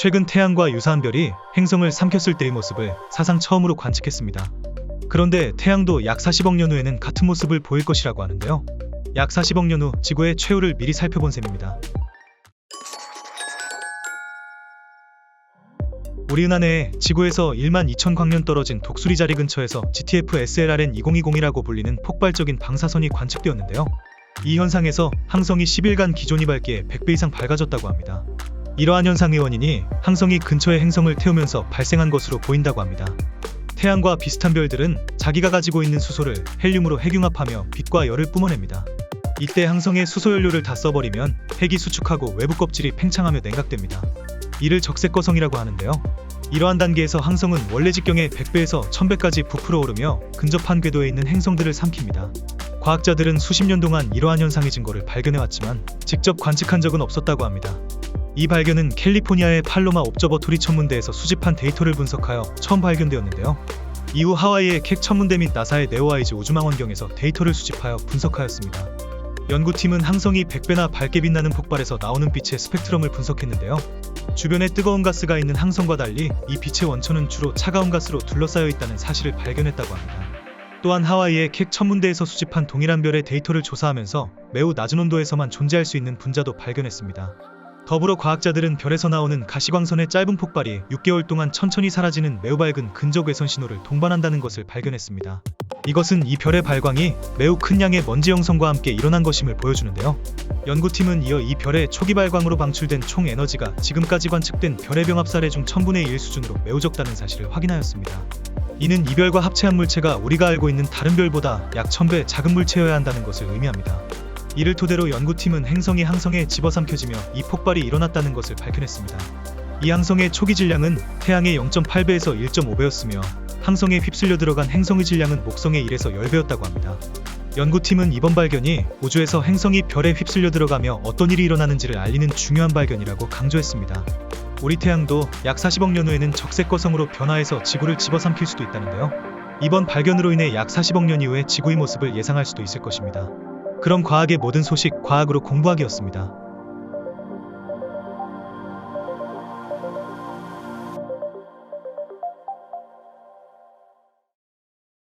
최근 태양과 유사한 별이 행성을 삼켰을 때의 모습을 사상 처음으로 관측했습니다. 그런데 태양도 약 40억 년 후에는 같은 모습을 보일 것이라고 하는데요. 약 40억 년 후 지구의 최후를 미리 살펴본 셈입니다. 우리 은하내에 지구에서 1만 2천 광년 떨어진 독수리 자리 근처에서 GTF SLRN 2020이라고 불리는 폭발적인 방사선이 관측되었는데요. 이 현상에서 항성이 10일간 기존이 밝기에 100배 이상 밝아졌다고 합니다. 이러한 현상의 원인이 항성이 근처의 행성을 태우면서 발생한 것으로 보인다고 합니다. 태양과 비슷한 별들은 자기가 가지고 있는 수소를 헬륨으로 핵융합하며 빛과 열을 뿜어냅니다. 이때 항성의 수소 연료를 다 써버리면 핵이 수축하고 외부 껍질이 팽창하며 냉각됩니다. 이를 적색거성이라고 하는데요. 이러한 단계에서 항성은 원래 직경의 100배에서 1000배까지 부풀어 오르며 근접한 궤도에 있는 행성들을 삼킵니다. 과학자들은 수십 년 동안 이러한 현상의 증거를 발견해왔지만 직접 관측한 적은 없었다고 합니다. 이 발견은 캘리포니아의 팔로마 옵저버토리 천문대에서 수집한 데이터를 분석하여 처음 발견되었는데요. 이후 하와이의 캑 천문대 및 나사의 네오아이즈 우주망원경에서 데이터를 수집하여 분석하였습니다. 연구팀은 항성이 100배나 밝게 빛나는 폭발에서 나오는 빛의 스펙트럼을 분석했는데요. 주변에 뜨거운 가스가 있는 항성과 달리 이 빛의 원천은 주로 차가운 가스로 둘러싸여 있다는 사실을 발견했다고 합니다. 또한 하와이의 캑 천문대에서 수집한 동일한 별의 데이터를 조사하면서 매우 낮은 온도에서만 존재할 수 있는 분자도 발견했습니다. 더불어 과학자들은 별에서 나오는 가시광선의 짧은 폭발이 6개월 동안 천천히 사라지는 매우 밝은 근적 외선 신호를 동반한다는 것을 발견했습니다. 이것은 이 별의 발광이 매우 큰 양의 먼지 형성과 함께 일어난 것임을 보여주는데요. 연구팀은 이어 이 별의 초기 발광으로 방출된 총 에너지가 지금까지 관측된 별의 병합사례 중 1000분의 1 수준으로 매우 적다는 사실을 확인하였습니다. 이는 이 별과 합체한 물체가 우리가 알고 있는 다른 별보다 약 1000배 작은 물체여야 한다는 것을 의미합니다. 이를 토대로 연구팀은 행성이 항성에 집어삼켜지며 이 폭발이 일어났다는 것을 밝혀냈습니다. 이 항성의 초기 질량은 태양의 0.8배에서 1.5배였으며 항성에 휩쓸려 들어간 행성의 질량은 목성의 1에서 10배였다고 합니다. 연구팀은 이번 발견이 우주에서 행성이 별에 휩쓸려 들어가며 어떤 일이 일어나는지를 알리는 중요한 발견이라고 강조했습니다. 우리 태양도 약 40억 년 후에는 적색거성으로 변화해서 지구를 집어삼킬 수도 있다는데요. 이번 발견으로 인해 약 40억 년 이후의 지구의 모습을 예상할 수도 있을 것입니다. 그럼 과학의 모든 소식 과학으로 공부하기였습니다.